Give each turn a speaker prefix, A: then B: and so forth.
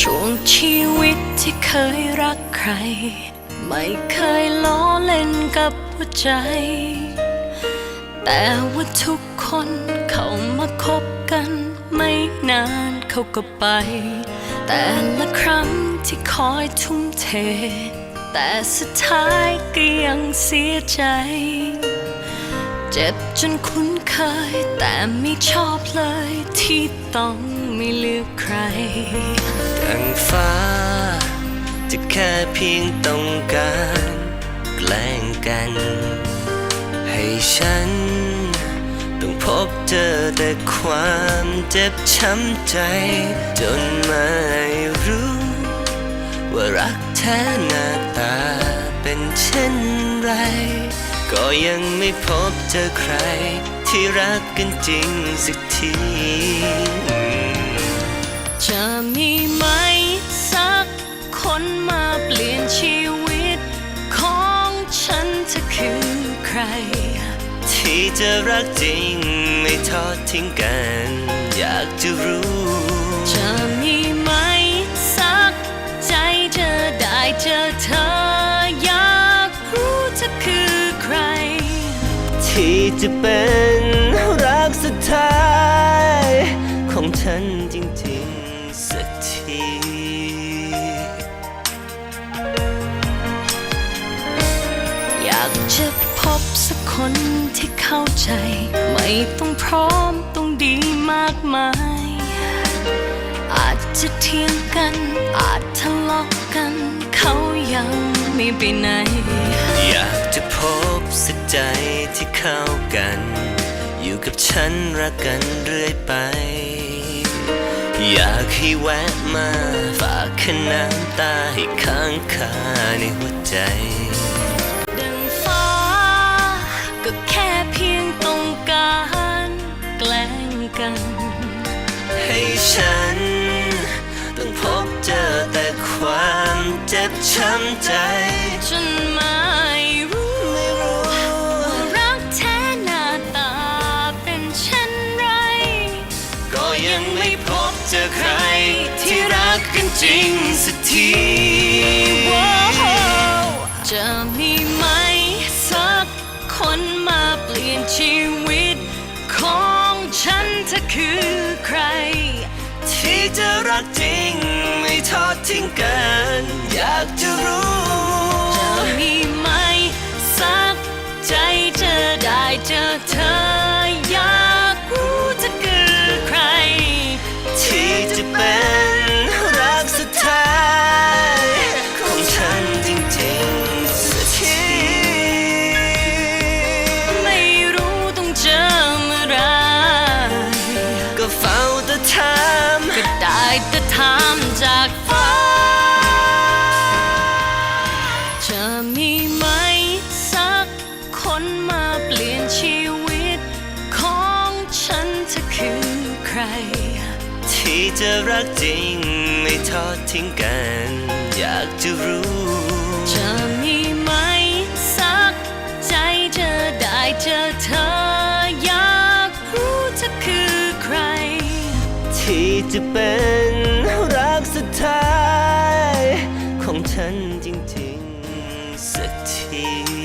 A: ช่วงชีวิตที่เคยรักใคร ไม่เคยล้อเล่นกับหัวใจ แต่ว่าทุกคนเขามาคบกันไม่นานเขาก็ไป แต่ละครั้งที่คอยทุ่มเท แต่สุดท้ายก็ยังเสียใจ เจ็บจนคุ้นเคย แต่ไม่ชอบเลยที่ต้อง ไม่เลือกใคร
B: ดังฟ้า จะแค่เพียงต้องการแกล้งกัน ให้ฉัน ต้องพบเจอแต่ความเจ็บช้ำใจ จนไม่รู้ ว่ารักแท้หน้าตาเป็นเช่นไร ก็ยังไม่พบเจอใครที่รักกันจริงสักที
A: จะมีไหมสักคนมาเปลี่ยนชีวิต ของฉันเธอคือใคร
B: ที่จะรักจริงไม่ทอดทิ้งกัน อยากจะรู้
A: จะมีไหมสักใจเจะได้เจอเธอ อยากรู้เธอคือใคร
B: ที่จะเป็นรักสุดท้ายของฉันา
A: กจะพบสักคนที่เข้าใจ ไม่ต้องพร้อมต้องดีมากมาย อาจจะเถียงกัน อาจทะเลาะกัน เขายังไม่ไปไหน
B: อยากจะพบสักใจที่เข้ากัน อยู่กับฉันรักกันเรื่อยไป อยากให้แวะมาฝากแค่น้ำตาให้ค้างคาในหัวใจ จ็บช้ำใจ
A: จนไม่รู้ว่ารักแท้หน้าตาเป็นเช่นไร
B: ก็ยังไม่พบเจอใคร ที่รักกันจริงสักที
A: จะมีไหมสักคนมาเปลี่ยนชีวิต ของฉันเธอคือใคร
B: ที่จะรักจริง ทอดทิ้งกัน อยากจะรู้
A: จะมีไหมสักค
B: น
A: มาเปลี่ยนชีวิต ของฉันเธอคือใคร
B: ที่จะรักจริงไม่ทอดทิ้งกัน อยากจะรู้
A: จะมีไหมสักใจเจะได้เจอเธอ อยากรู้เธอคือใคร
B: ที่จะเป็นรักสุดท้าย ของฉัน king.